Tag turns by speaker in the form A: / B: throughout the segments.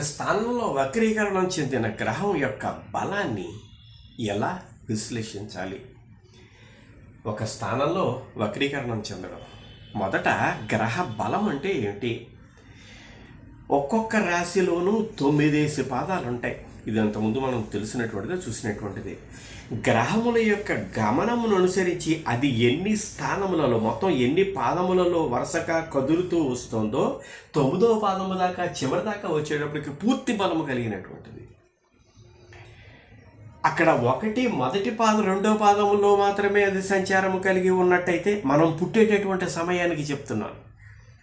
A: స్థానంలో వక్రీకరణం చెందిన గ్రహం యొక్క బలాన్ని ఎలా విశ్లేషించాలి? ఒక స్థానంలో వక్రీకరణం చెందడం. మొదట గ్రహ బలం అంటే ఏమిటి ఒక్కొక్క రాశిలోనూ తొమ్మిదేసి పాదాలు ఉంటాయి ఇది అంతకుముందు మనం తెలిసినటువంటిది చూసినటువంటిది. గ్రహముల యొక్క గమనమును అనుసరించి అది ఎన్ని స్థానములలో మొత్తం ఎన్ని పాదములలో వరుసగా కదులుతూ వస్తుందో తొమ్మిదవ పాదము దాకా చివరి దాకా వచ్చేటప్పటికి పూర్తి బలము కలిగినటువంటిది. అక్కడ ఒకటి మొదటి పాదం రెండో పాదములో మాత్రమే అది సంచారము కలిగి ఉన్నట్టయితే మనం పుట్టేటటువంటి సమయానికి చెప్తున్నాను.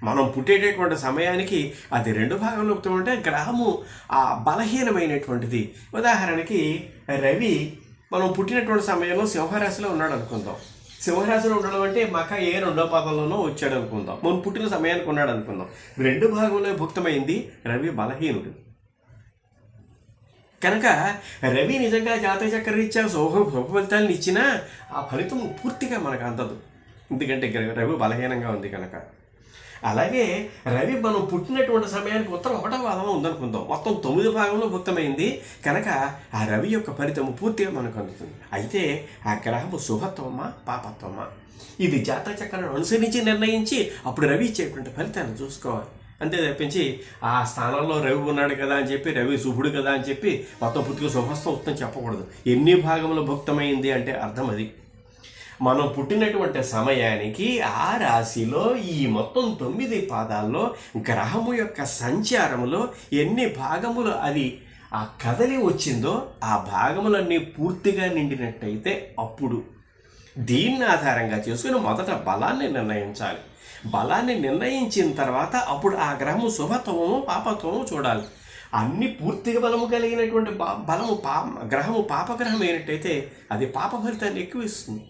A: మనం పుట్టేటటువంటి సమయానికి అది రెండు భాగంలో ఉంటే గ్రహము ఆ బలహీనమైనటువంటిది. ఉదాహరణకి రవి మనం పుట్టినటువంటి సమయంలో సింహరాశిలో ఉన్నాడు అనుకుందాం. సింహరాశిలో ఉండడం అంటే మక ఏ రెండో పాదంలోనో వచ్చాడు అనుకుందాం. మనం పుట్టిన సమయానికి ఉన్నాడు అనుకుందాం. రెండు భాగంలో భుక్తమైంది రవి బలహీనుడు. కనుక రవి నిజంగా జాతక చక్రరీత్యా శుభ శుభ ఫలితాలను ఇచ్చినా ఆ ఫలితం పూర్తిగా మనకు అందదు. ఎందుకంటే రవి బలహీనంగా ఉంది కనుక. అలాగే రవి మనం పుట్టినటువంటి సమయానికి ఉత్తరం ఒకటో పాదంలో ఉందనుకుందాం. మొత్తం తొమ్మిది భాగంలో భుక్తమైంది. కనుక ఆ రవి యొక్క ఫలితం పూర్తిగా మనకు అందుతుంది. అయితే ఆ గ్రహము శుభత్వమా పాపత్వమా? ఇది జాతక చక్రాన్ని అనుసరించి నిర్ణయించి అప్పుడు రవి ఇచ్చేటువంటి ఫలితాన్ని చూసుకోవాలి. అంతే తప్పించి ఆ స్థానంలో రవి ఉన్నాడు కదా అని చెప్పి రవి శుభుడు కదా అని చెప్పి మొత్తం పూర్తిగా శుభస్థం ఉత్తం చెప్పకూడదు. ఎన్ని భాగంలో భుక్తమైంది అంటే అర్థం అది. మనం పుట్టినటువంటి సమయానికి ఆ రాశిలో ఈ మొత్తం తొమ్మిది పాదాల్లో గ్రహము యొక్క సంచారములో ఎన్ని భాగములు అది ఆ కదలి వచ్చిందో ఆ భాగములన్నీ పూర్తిగా నిండినట్టయితే అప్పుడు దీన్ని ఆధారంగా చేసుకుని మొదట బలాన్ని నిర్ణయించాలి. బలాన్ని నిర్ణయించిన తర్వాత అప్పుడు ఆ గ్రహము శుభత్వము పాపత్వము చూడాలి. అన్ని పూర్తిగా బలము కలిగినటువంటి బలము పా గ్రహము పాపగ్రహం అయినట్టయితే అది పాప ఫలితాన్ని ఎక్కువ ఇస్తుంది.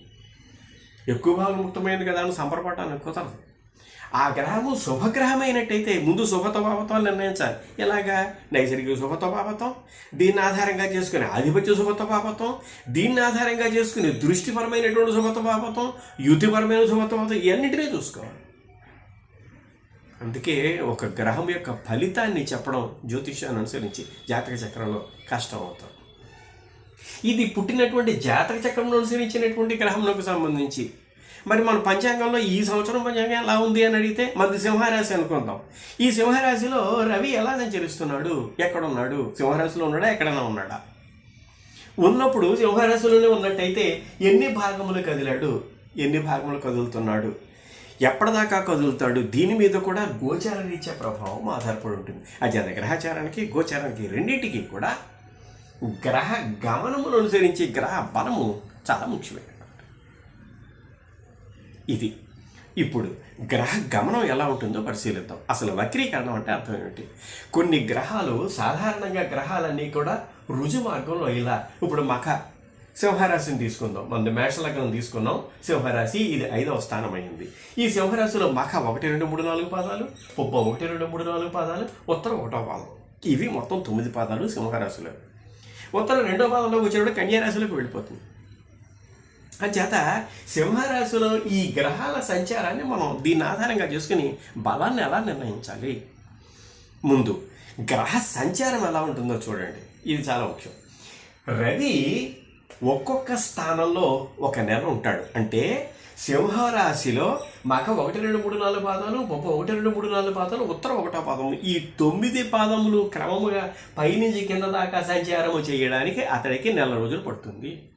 A: ఎక్కువ భాగం ముక్తమైంది కదా అని సంబరపడటానికి కుదరదు ఆ గ్రహము శుభగ్రహమైనట్టయితే ముందు శుభత్వపాపత్వాలు నిర్ణయించాలి. ఎలాగా? నైసర్గిక శుభత్వపాపత్వం దీన్ని ఆధారంగా చేసుకుని ఆధిపత్య శుభత్వపాపత్వం దీన్ని ఆధారంగా చేసుకుని దృష్టిపరమైనటువంటి శుభత్వపాపత్వం యుతిపరమైన శుభత్వపాపత్వం ఇవన్నింటినీ చూసుకోవాలి. అందుకే ఒక గ్రహం యొక్క ఫలితాన్ని చెప్పడం జ్యోతిష్యాన్ని అనుసరించి జాతక చక్రంలో కష్టం అవుతుంది ఇది పుట్టినటువంటి జాతక చక్రంలో అనుసరించినటువంటి గ్రహంలోకి సంబంధించి. మరి మన పంచాంగంలో ఈ సంవత్సరం పంచాంగం ఎలా ఉంది అని అడిగితే మనది సింహరాశి అనుకుందాం. ఈ సింహరాశిలో రవి ఎలా సంచరిస్తున్నాడు? ఎక్కడున్నాడు? సింహరాశిలో ఉన్నాడా? ఎక్కడైనా ఉన్నాడా? ఉన్నప్పుడు సింహరాశిలోనే ఉన్నట్టయితే ఎన్ని భాగములు కదిలాడు? ఎన్ని భాగములు కదులుతున్నాడు? ఎప్పటిదాకా కదులుతాడు? దీని మీద కూడా గోచార రీత్యా ప్రభావం ఆధారపడి ఉంటుంది. అది గ్రహచారానికి గోచారానికి రెండింటికి కూడా గ్రహ గమనమును అనుసరించి గ్రహ బలము చాలా ముఖ్యమైనటువంటి. ఇది. ఇప్పుడు గ్రహ గమనం ఎలా ఉంటుందో పరిశీలిద్దాం. అసలు వక్రీకరణం అంటే అర్థం ఏమిటి? కొన్ని గ్రహాలు సాధారణంగా గ్రహాలన్నీ కూడా రుజు మార్గంలో ఇలా ఇప్పుడు మఖ సింహరాశిని తీసుకుందాం. మనం మేషలగ్నం తీసుకున్నాం. సింహరాశి ఇది ఐదవ స్థానం అయింది ఈ సింహరాశిలో మఖ ఒకటి రెండు మూడు నాలుగు పాదాలు పుబ్బ ఒకటి రెండు మూడు నాలుగు పాదాలు ఉత్తరం ఒకటో పాదం. ఇవి మొత్తం తొమ్మిది పాదాలు సింహరాశిలో. ఉత్తరం రెండో భాగంలో వచ్చినప్పుడు కన్యారాశిలోకి వెళ్ళిపోతుంది. అంచేత సింహరాశిలో ఈ గ్రహాల సంచారాన్ని మనం దీన్ని ఆధారంగా చేసుకుని బలాన్ని ఎలా నిర్ణయించాలి? ముందు గ్రహ సంచారం ఎలా ఉంటుందో చూడండి. ఇది చాలా ముఖ్యం. రవి ఒక్కొక్క స్థానంలో ఒక నెల ఉంటాడు. అంటే సింహరాశిలో మగ ఒకటి రెండు మూడు నాలుగు పాదాలు బొబ్బ ఒకటి రెండు మూడు నాలుగు పాదాలు ఉత్తరం ఒకటో పాదం. ఈ తొమ్మిది పాదములు క్రమముగా పైనుంచి కింద దాకా సంచారము చేయడానికి అతడికి నెల రోజులు పడుతుంది.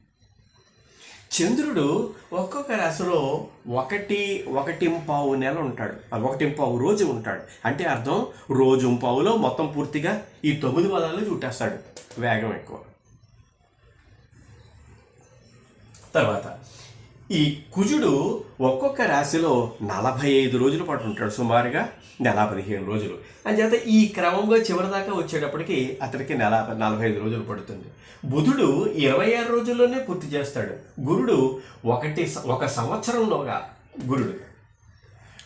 A: చంద్రుడు ఒక్కొక్క రాశిలో ఒకటి ఒకటి పావు నెల ఉంటాడు. ఒకటింపావు ఒకటి పావు రోజు ఉంటాడు. అంటే అర్థం? రోజు పావులో మొత్తం పూర్తిగా ఈ తొమ్మిది పదాలు చుట్టేస్తాడు. వేగం ఎక్కువ. తర్వాత ఈ కుజుడు ఒక్కొక్క రాశిలో నలభై ఐదు రోజుల పాటు ఉంటాడు సుమారుగా. నెల పదిహేను రోజులు. అంచేత ఈ క్రమంగా చివరి దాకా వచ్చేటప్పటికి అతనికి నెల నలభై ఐదు రోజులు పడుతుంది. బుధుడు ఇరవై ఆరు రోజుల్లోనే పూర్తి చేస్తాడు. గురుడు ఒకటి ఒక సంవత్సరంలోగా గురుడు.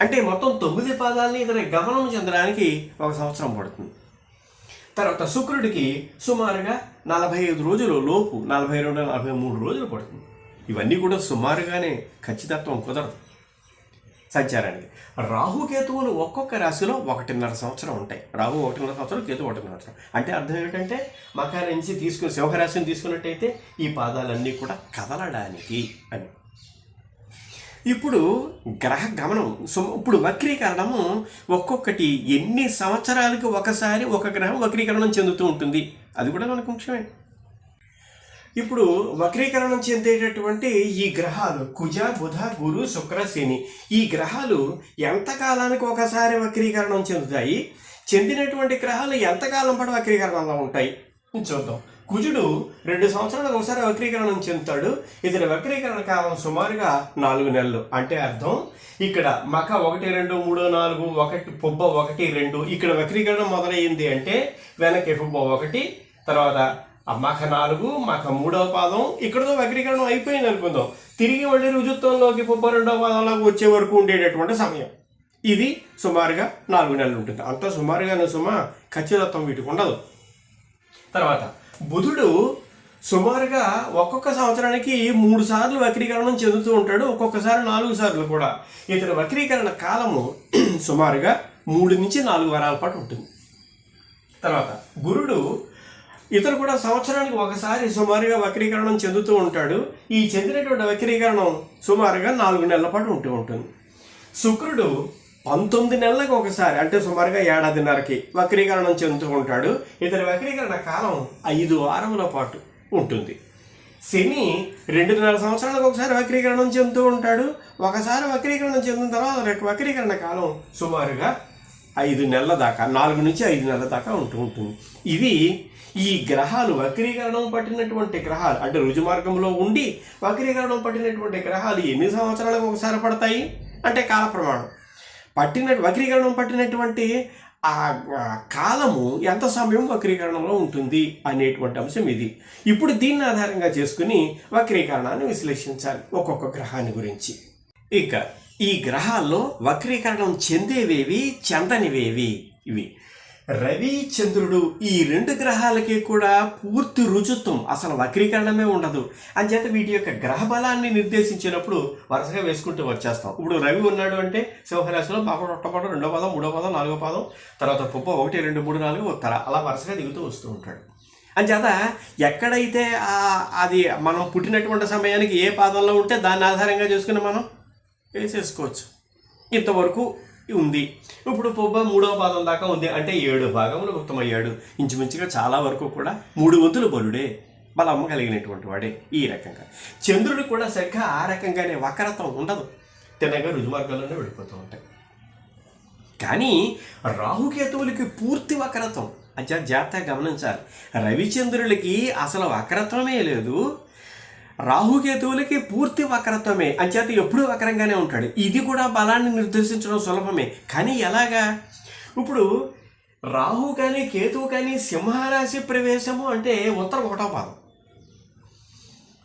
A: అంటే మొత్తం తొమ్మిది పాదాలని ఇతని గమనం చెందడానికి ఒక సంవత్సరం పడుతుంది. తర్వాత శుక్రుడికి సుమారుగా నలభై ఐదు రోజులు లోపు నలభై రెండు నలభై మూడు రోజులు పడుతుంది. ఇవన్నీ కూడా సుమారుగానే ఖచ్చితత్వం కుదరదు. సంచారానికి. రాహుకేతువులు ఒక్కొక్క రాశిలో ఒకటిన్నర సంవత్సరం ఉంటాయి. రాహు ఒకటిన్నర సంవత్సరం కేతు ఒకటిన్నర సంవత్సరం. అంటే అర్థం ఏమిటంటే మకర నుంచి తీసుకుని సింహరాశిని తీసుకున్నట్టయితే ఈ పాదాలన్నీ కూడా కదలడానికి అని. ఇప్పుడు గ్రహ గమనం సో ఇప్పుడు వక్రీకరణము ఒక్కొక్కటి ఎన్ని సంవత్సరాలకు ఒకసారి ఒక గ్రహం వక్రీకరణం చెందుతూ ఉంటుంది? అది కూడా మనకు ముఖ్యమే. ఇప్పుడు వక్రీకరణం చెందేటటువంటి ఈ గ్రహాలు కుజ బుధ గురు శుక్ర శని ఈ గ్రహాలు ఎంత కాలానికి ఒకసారి వక్రీకరణం చెందుతాయి? చెందినటువంటి గ్రహాలు ఎంతకాలం పాటు వక్రీకరణలో ఉంటాయి? చూద్దాం. కుజుడు రెండు సంవత్సరాలకు ఒకసారి వక్రీకరణం చెందుతాడు. ఇతని వక్రీకరణ కాలం సుమారుగా నాలుగు నెలలు. అంటే అర్థం ఇక్కడ మక ఒకటి రెండు మూడు నాలుగు ఒకటి పొబ్బ ఒకటి రెండు ఇక్కడ వక్రీకరణ మొదలయ్యింది అంటే వెనక్కి పొబ్బ ఒకటి తర్వాత ఆ మఖ నాలుగు మఖ మూడవ పాదం ఇక్కడతో వక్రీకరణం అయిపోయింది అనుకుందాం. తిరిగి మళ్ళీ రుజుత్వంలోకి ముప్పై రెండవ పాదంలోకి వచ్చే వరకు ఉండేటటువంటి సమయం. ఇది సుమారుగా నాలుగు నెలలు ఉంటుంది. అంత సుమారుగానే సుమ ఖచ్చితత్వం వీటికి ఉండదు. తర్వాత బుధుడు సుమారుగా ఒక్కొక్క సంవత్సరానికి మూడు సార్లు వక్రీకరణం చెందుతూ ఉంటాడు ఒక్కొక్కసారి నాలుగు సార్లు కూడా. ఇతని వక్రీకరణ కాలము సుమారుగా మూడు నుంచి నాలుగు వారాల పాటు ఉంటుంది. తర్వాత గురుడు ఇతను కూడా సంవత్సరానికి ఒకసారి సుమారుగా వక్రీకరణం చెందుతూ ఉంటాడు. ఈ చెందినటువంటి వక్రీకరణం సుమారుగా నాలుగు నెలల పాటు ఉంటూ ఉంటుంది. శుక్రుడు పంతొమ్మిది నెలలకు ఒకసారి అంటే సుమారుగా ఏడాదిన్నరకి వక్రీకరణం చెందుతూ ఉంటాడు. ఇతని వక్రీకరణ కాలం ఐదు వారముల పాటు ఉంటుంది. శని రెండున్నర సంవత్సరాలకు ఒకసారి వక్రీకరణం చెందుతూ ఉంటాడు. ఒకసారి వక్రీకరణం చెందిన తర్వాత రేపు వక్రీకరణ కాలం సుమారుగా ఐదు నెలల దాకా నాలుగు నుంచి ఐదు నెలల దాకా ఉంటూ ఉంటుంది. ఇవి ఈ గ్రహాలు వక్రీకరణం పట్టినటువంటి గ్రహాలు అంటే రుజుమార్గంలో ఉండి వక్రీకరణం పట్టినటువంటి గ్రహాలు ఎన్ని సంవత్సరాలకు ఒకసారి పడతాయి? అంటే కాల ప్రమాణం. పట్టిన వక్రీకరణం పట్టినటువంటి ఆ ఆ కాలము ఎంత సమయం వక్రీకరణంలో ఉంటుంది అనేటువంటి అంశం ఇది. ఇప్పుడు దీన్ని ఆధారంగా చేసుకుని వక్రీకరణాన్ని విశ్లేషించాలి ఒక్కొక్క గ్రహాన్ని గురించి. ఇక ఈ గ్రహాల్లో వక్రీకరణం చెందేవేవి? చెందనివేవి? ఇవి. రవి చంద్రుడు ఈ రెండు గ్రహాలకి కూడా పూర్తి రుజుత్వం అసలు వక్రీకరణమే ఉండదు. అంచేత వీటి యొక్క గ్రహ బలాన్ని నిర్దేశించినప్పుడు వరుసగా వేసుకుంటూ వచ్చేస్తాం. ఇప్పుడు రవి ఉన్నాడు అంటే సింహరాశిలో బాగా ఒట్టపాటు రెండో పదం మూడో పదం నాలుగో పదం తర్వాత పుప్ప ఒకటి రెండు మూడు నాలుగు ఉత్తర. అలా వరుసగా దిగుతూ వస్తూ ఉంటాడు. అంచేత ఎక్కడైతే అది మనం పుట్టినటువంటి సమయానికి ఏ పాదంలో ఉంటే దాన్ని ఆధారంగా చేసుకుని మనం వేసేసుకోవచ్చు. ఇంతవరకు ఉంది. ఇప్పుడు పొబ్బ మూడవ పాదం దాకా ఉంది అంటే ఏడు భాగములు గుప్తమయ్యాడు ఇంచుమించుగా చాలా వరకు కూడా మూడు వంతులు బలుడే బలమ్మ కలిగినటువంటి వాడే ఈ రకంగా. చంద్రుడు కూడా సరిగ్గా ఆ రకంగానే వక్రత్వం ఉండదు. తినగా రుజుమార్గంలోనే వెళ్ళిపోతూ ఉంటాయి. కానీ రాహుకేతువులకి పూర్తి వక్రత్వం. అచ్చా జాగ్రత్తగా గమనించాలి. రవిచంద్రులకి అసలు వక్రత్వమే లేదు. రాహుకేతువులకి పూర్తి వక్రత్వమే అంచేత ఎప్పుడూ వక్రంగానే ఉంటాడు. ఇది కూడా బలాన్ని నిర్దేశించడం సులభమే. కానీ ఎలాగా? ఇప్పుడు రాహు కానీ కేతువు కానీ సింహరాశి ప్రవేశము అంటే ఉత్తర ఒకటో పాదం.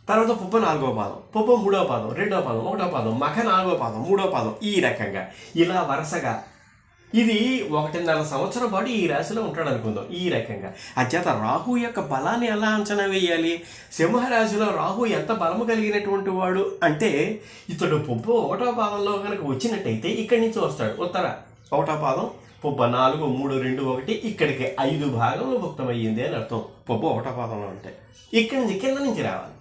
A: తర్వాత పుప్ప నాలుగో పాదం పుప్ప మూడో పాదం రెండో పాదం ఒకటో పాదం మఖ నాలుగో పాదం మూడో పాదం. ఈ రకంగా. ఇలా వరుసగా ఇది ఒకటిన్నర సంవత్సరం పాటు ఈ రాశిలో ఉంటాడు అనుకుందాం. ఈ రకంగా. అచేత రాహు యొక్క బలాన్ని ఎలా అంచనా వేయాలి? సింహరాశిలో రాహు ఎంత బలము కలిగినటువంటి వాడు? అంటే ఇతడు పుబ్బు ఒకటో పాదంలో కనుక వచ్చినట్టయితే ఇక్కడి నుంచి వస్తాడు. ఉత్తర ఒకటో పాదం పుబ్బ నాలుగు మూడు రెండు ఒకటి ఇక్కడికి ఐదు భాగంలో భుక్తమయ్యింది అని అర్థం. పుబ్బ ఒకటో పాదంలో ఉంటాయి ఇక్కడి నుంచి కింద నుంచి రావాలి.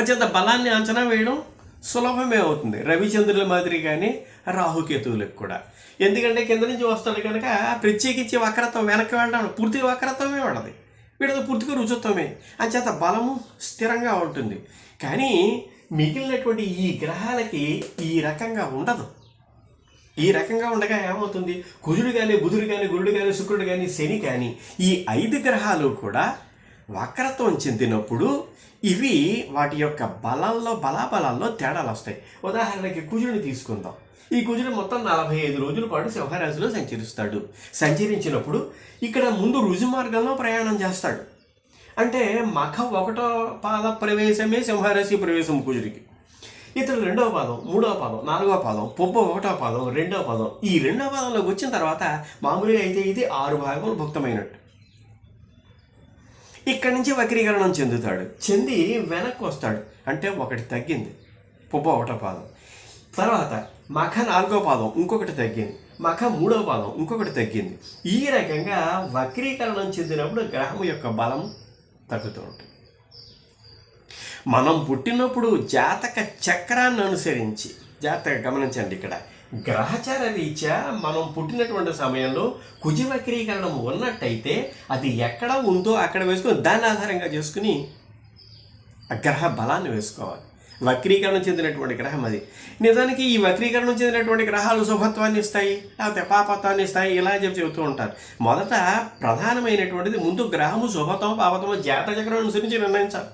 A: అచేత బలాన్ని అంచనా వేయడం సులభమే అవుతుంది. రవిచంద్రుల మాదిరిగానే రాహుకేతువులకు కూడా. ఎందుకంటే కింద నుంచి వస్తాడు కనుక ప్రత్యేకించి వక్రత్వం వెనక్కి వెళ్ళడం పూర్తి వక్రత్వమే ఉండదు వీడది పూర్తిగా రుజుత్వమే. అంచేత బలము స్థిరంగా ఉంటుంది. కానీ మిగిలినటువంటి ఈ గ్రహాలకి ఈ రకంగా ఉండదు. ఈ రకంగా ఉండగా ఏమవుతుంది? కుజుడు కానీ బుధుడు కానీ గురుడు కానీ శుక్రుడు కానీ శని కానీ ఈ ఐదు గ్రహాలు కూడా వక్రత్వం చెందినప్పుడు ఇవి వాటి యొక్క బలంలో బలాబలాల్లో తేడాలు వస్తాయి. ఉదాహరణకి కుజుడిని తీసుకుందాం. ఈ కుజుడు మొత్తం నలభై ఐదు రోజుల పాటు సింహరాశిలో సంచరిస్తాడు. సంచరించినప్పుడు ఇక్కడ ముందు రుజు మార్గంలో ప్రయాణం చేస్తాడు. అంటే మఖ ఒకటో పాద ప్రవేశమే సింహరాశి ప్రవేశం కుజుడికి. ఇతడు రెండవ పాదం మూడవ పాదం నాలుగవ పాదం పొబ్బ ఒకటో పాదం రెండవ పాదం ఈ రెండవ పాదంలోకి వచ్చిన తర్వాత మామూలుగా అయితే ఇది ఆరు భాగములు భుక్తమైనట్టు. ఇక్కడి నుంచి వక్రీకరణం చెందుతాడు. చెంది వెనక్కి వస్తాడు. అంటే ఒకటి తగ్గింది. పొబ్బ ఒకటో పాదం. తర్వాత మఖ నాలుగో పాదం ఇంకొకటి తగ్గింది. మఖ మూడో పాదం ఇంకొకటి తగ్గింది. ఈ రకంగా వక్రీకరణం చెందినప్పుడు గ్రహం యొక్క బలం తగ్గుతూ ఉంటుంది. మనం పుట్టినప్పుడు జాతక చక్రాన్ని అనుసరించి జాతక గమనించండి ఇక్కడ. గ్రహచార రీత్యా మనం పుట్టినటువంటి సమయంలో కుజి వక్రీకరణం ఉన్నట్టయితే అది ఎక్కడ ఉందో అక్కడ వేసుకొని దాని ఆధారంగా చేసుకుని ఆ గ్రహ బలాన్ని వేసుకోవాలి. వక్రీకరణం చెందినటువంటి గ్రహం అది. నిజానికి ఈ వక్రీకరణం చెందినటువంటి గ్రహాలు శుభత్వాన్ని ఇస్తాయి లేకపోతే పాపత్వాన్ని ఇస్తాయి ఇలా చెప్పి చెబుతూ ఉంటారు. మొదట ప్రధానమైనటువంటిది ముందు గ్రహము శుభత్వం పాపత్వము జాతక చక్రం అనుసరించి నిర్ణయించాలి.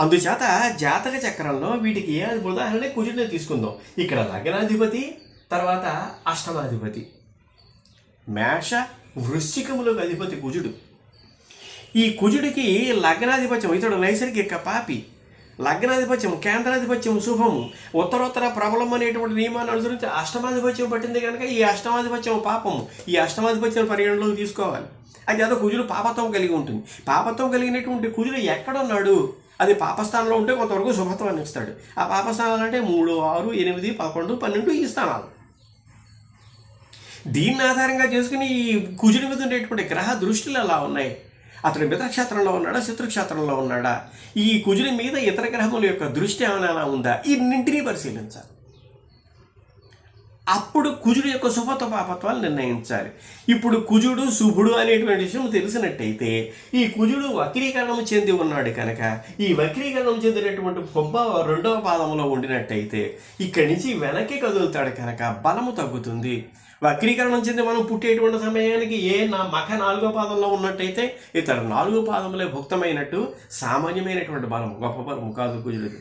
A: అందుచేత జాతక చక్రంలో వీటికి ఏ అది ఉదాహరణ కుజుడిని తీసుకుందాం. ఇక్కడ లగ్నాధిపతి తర్వాత అష్టమాధిపతి. మేష వృశ్చికములకు అధిపతి కుజుడు. ఈ కుజుడికి లగ్నాధిపత్యం ఇతడు నైసర్గిక పాపి. లగ్నాధిపత్యం కేంద్రాధిపత్యం శుభము. ఉత్తరోత్తర ప్రబలం అనేటువంటి నియమాన్ని అనుసరించి అష్టమాధిపత్యం పట్టింది కనుక ఈ అష్టమాధిపత్యం పాపము. ఈ అష్టమాధిపత్యం పరిగణలోకి తీసుకోవాలి. అది అదో కుజుడు పాపత్వం కలిగి ఉంటుంది. పాపత్వం కలిగినటువంటి కుజుడు ఎక్కడున్నాడు? అది పాపస్థానంలో ఉంటే కొంతవరకు శుభత్వాన్ని ఇస్తాడు. ఆ పాపస్థానాలు అంటే మూడు ఆరు ఎనిమిది పదకొండు పన్నెండు ఈ స్థానాలు. దీన్ని ఆధారంగా చేసుకుని ఈ కుజుడి మీద ఉండేటువంటి గ్రహ దృష్టిలు అలా ఉన్నాయి? అతడు మిత్రక్షేత్రంలో ఉన్నాడా శత్రుక్షేత్రంలో ఉన్నాడా? ఈ కుజుని మీద ఇతర గ్రహముల యొక్క దృష్టి ఏమైనా ఉందా? ఇన్నింటినీ పరిశీలించాలి. అప్పుడు కుజుడు యొక్క శుభత్వ పాపత్వాలు నిర్ణయించాలి. ఇప్పుడు కుజుడు శుభుడు అనేటువంటి విషయం తెలిసినట్టయితే ఈ కుజుడు వక్రీకరణం చెంది ఉన్నాడు కనుక ఈ వక్రీకరణం చెందినటువంటి బొబ్బ రెండవ పాదంలో ఉండినట్టయితే ఇక్కడి నుంచి వెనక్కి కదులుతాడు కనుక బలము తగ్గుతుంది. వక్రీకరణం చెంది మనం పుట్టేటువంటి సమయానికి ఏ నా మఖ నాలుగో పాదంలో ఉన్నట్టయితే ఇతర నాలుగో పాదములే భుక్తమైనట్టు సామాన్యమైనటువంటి బలం గొప్ప బలం కాదు కుజుడిది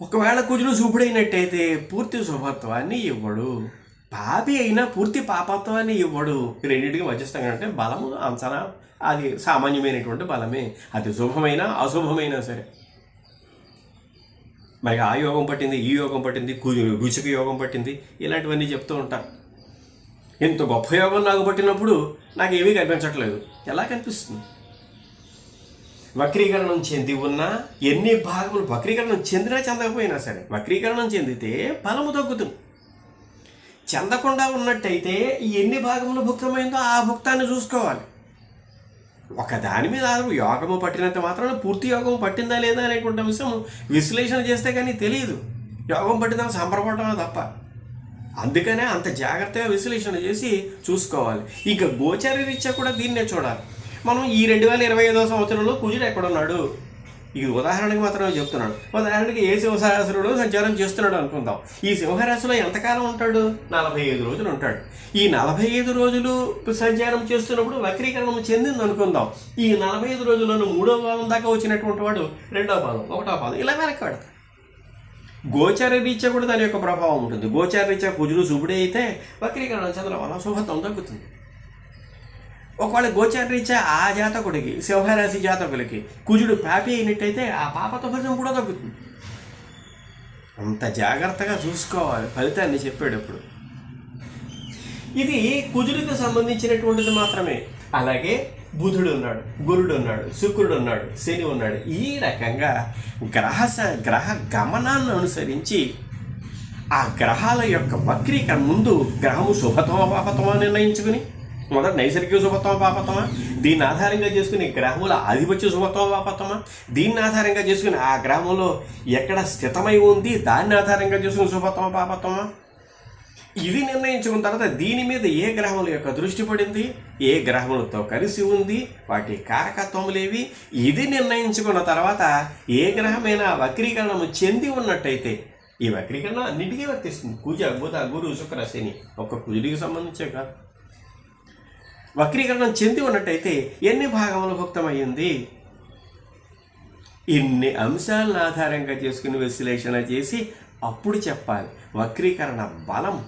A: ఒకవేళ కుజుడు శుభుడైనట్టయితే పూర్తి శుభత్వాన్ని ఇవ్వడు. పాపి అయినా పూర్తి పాపత్వాన్ని ఇవ్వడు. రెండింటికి మధ్యస్థంగా అంటే బలము అంచనా అది సామాన్యమైనటువంటి బలమే. అది శుభమైనా అశుభమైనా సరే. మరి ఆ యోగం పట్టింది ఈ యోగం పట్టింది రుచికి యోగం పట్టింది ఇలాంటివన్నీ చెప్తూ ఉంటారు ఇంత గొప్ప యోగం నాకు పట్టినప్పుడు నాకు ఏమీ కనిపించట్లేదు. ఎలా కనిపిస్తుంది? వక్రీకరణం చెంది ఉన్నా ఎన్ని భాగములు వక్రీకరణం చెందినా చెందకపోయినా సరే వక్రీకరణం చెందితే ఫలము తగ్గుతుంది. చెందకుండా ఉన్నట్టయితే ఎన్ని భాగములు భుక్తమైందో ఆ భుక్తాన్ని చూసుకోవాలి. ఒక దాని మీద ఆధారం యోగము పట్టినంత మాత్రాన పూర్తి యోగం పట్టిందా లేదా అనేటువంటి అంశం విశ్లేషణ చేస్తే కానీ తెలియదు యోగం పట్టిందని సంబరపడమే తప్ప. అందుకనే అంత జాగ్రత్తగా విశ్లేషణ చేసి చూసుకోవాలి. ఇక గోచర రీత్యా కూడా దీన్నే చూడాలి. మనం ఈ రెండు వేల ఇరవై ఐదో సంవత్సరంలో కుజుడు ఎక్కడున్నాడు? ఇది ఉదాహరణకి మాత్రమే చెప్తున్నాడు ఉదాహరణకి ఏ సింహరాశిలో సంచారం చేస్తున్నాడు అనుకుందాం. ఈ సింహరాశిలో ఎంతకాలం ఉంటాడు? నలభై ఐదు రోజులు ఉంటాడు. ఈ నలభై ఐదు రోజులు సంచారం చేస్తున్నప్పుడు వక్రీకరణం చెందింది అనుకుందాం. ఈ నలభై ఐదు రోజులను మూడో భావం దాకా వచ్చినటువంటి వాడు రెండో భావం ఒకటో భావం ఇలా వెనక్కి పడతాడు గోచార రీత్యా కూడా దాని యొక్క ప్రభావం ఉంటుంది. గోచార రీత్యా కుజుడు శుభుడే అయితే వక్రీకరణ చంద్రం శుభత్వం తగ్గుతుంది. ఒకవేళ గోచార ఆ జాతకుడికి సింహరాశి జాతకులకి కుజుడు పాపి అయినట్టయితే ఆ పాపతో ఫలితం కూడా తగ్గుతుంది అంత జాగ్రత్తగా చూసుకోవాలి ఫలితాన్ని చెప్పేటప్పుడు. ఇది కుజుడికి సంబంధించినటువంటిది మాత్రమే. అలాగే బుధుడు ఉన్నాడు గురుడు ఉన్నాడు శుక్రుడు ఉన్నాడు శని ఉన్నాడు. ఈ రకంగా గ్రహ స- గ్రహ గమనాన్ని అనుసరించి ఆ గ్రహాల యొక్క వక్రీకరణ ముందు గ్రహము శుభతమ పాపతమో నిర్ణయించుకుని మొదట నైసర్గిక శుభతమ పాపత్వమా దీన్ని ఆధారంగా చేసుకుని గ్రహముల ఆధిపత్య శుభతమ పాపత్వమా దీన్ని ఆధారంగా చేసుకుని ఆ గ్రహంలో ఎక్కడ స్థితమై ఉంది? దాన్ని ఆధారంగా చేసుకుని శుభతమ పాపత్వమా ఇది నిర్ణయించుకున్న తర్వాత దీని మీద ఏ గ్రహముల యొక్క దృష్టి పడింది? ఏ గ్రహములతో కలిసి ఉంది? వాటి కారకత్వములేవి ఇది నిర్ణయించుకున్న తర్వాత ఏ గ్రహమైనా వక్రీకరణము చెంది ఉన్నట్టయితే ఈ వక్రీకరణ అన్నిటికీ వర్తిస్తుంది. కూజ బుధ గురు శుక్ర శని ఒక కుజుడికి సంబంధించే కాదు. వక్రీకరణం చెంది ఉన్నట్టయితే ఎన్ని భాగములు భుక్తమయ్యింది? ఇన్ని అంశాలను ఆధారంగా చేసుకుని విశ్లేషణ చేసి అప్పుడు చెప్పాలి. వక్రీకరణ బలం.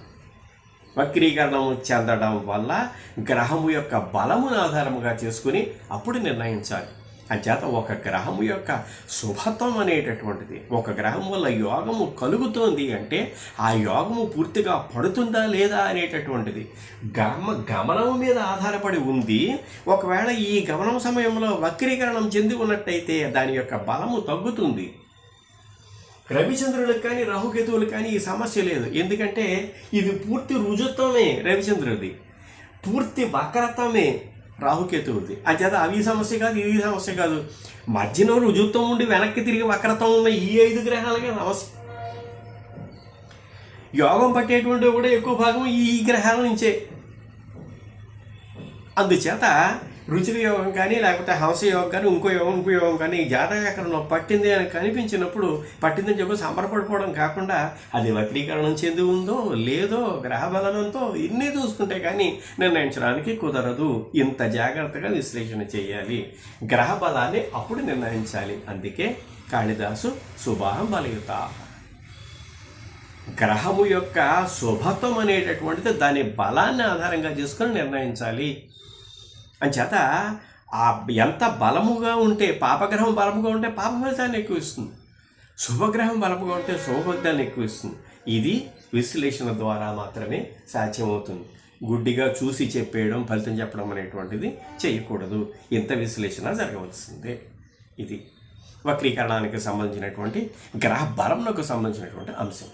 A: వక్రీకరణము చెందడం వల్ల గ్రహము యొక్క బలమును ఆధారముగా చేసుకుని అప్పుడు నిర్ణయించాలి. అంచేత ఒక గ్రహము యొక్క శుభత్వం అనేటటువంటిది. ఒక గ్రహం వల్ల యోగము కలుగుతోంది అంటే ఆ యోగము పూర్తిగా పడుతుందా లేదా అనేటటువంటిది. గమ గమనము మీద ఆధారపడి ఉంది. ఒకవేళ ఈ గమనం సమయంలో వక్రీకరణం చెంది ఉన్నట్టయితే దాని యొక్క బలము తగ్గుతుంది. రవిచంద్రులకు కానీ రాహుకేతువులకు కానీ ఈ సమస్య లేదు. ఎందుకంటే ఇది పూర్తి రుజుత్వమే రవిచంద్రుడిది. పూర్తి వక్రత్వమే రాహుకేతు రాహుకేతువుది అంచేత అవి సమస్య కాదు ఇది సమస్య కాదు. మధ్యలో రుజుత్వం ఉండి వెనక్కి తిరిగి వక్రత్వం ఉన్న ఈ ఐదు గ్రహాలకే సమస్య. యోగం పట్టేటువంటి కూడా ఎక్కువ భాగం ఈ గ్రహాల నుంచే. అందుచేత రుచిల యోగం కానీ లేకపోతే హంస యోగం కానీ ఇంకో యోగం ఇంకో యోగం కానీ జాతక చక్రంలో పట్టింది అని కనిపించినప్పుడు పట్టిందని చెప్పి సంబరపడిపోవడం కాకుండా అది వక్రీకరణం చెంది ఉందో లేదో గ్రహ బలనంతో ఇన్ని చూసుకుంటే కానీ నిర్ణయించడానికి కుదరదు. ఇంత జాగ్రత్తగా విశ్లేషణ చేయాలి. గ్రహ బలాన్ని అప్పుడు నిర్ణయించాలి. అందుకే కాళిదాసు శుభాం బలయుత గ్రహము యొక్క శుభత్వం అనేటటువంటిది దాని బలాన్ని ఆధారంగా చేసుకొని నిర్ణయించాలి. అంచేత ఆ ఎంత బలముగా ఉంటే పాపగ్రహం బలముగా ఉంటే పాప ఫలితాన్ని ఎక్కువ ఇస్తుంది శుభగ్రహం బలముగా ఉంటే శుభఫలితాన్ని ఎక్కువ ఇస్తుంది ఇది విశ్లేషణ ద్వారా మాత్రమే సాధ్యమవుతుంది. గుడ్డిగా చూసి చెప్పేయడం ఫలితం చెప్పడం అనేటువంటిది చేయకూడదు. ఇంత విశ్లేషణ జరగవలసిందే. ఇది వక్రీకరణానికి సంబంధించినటువంటి గ్రహ బలంకు సంబంధించినటువంటి అంశం.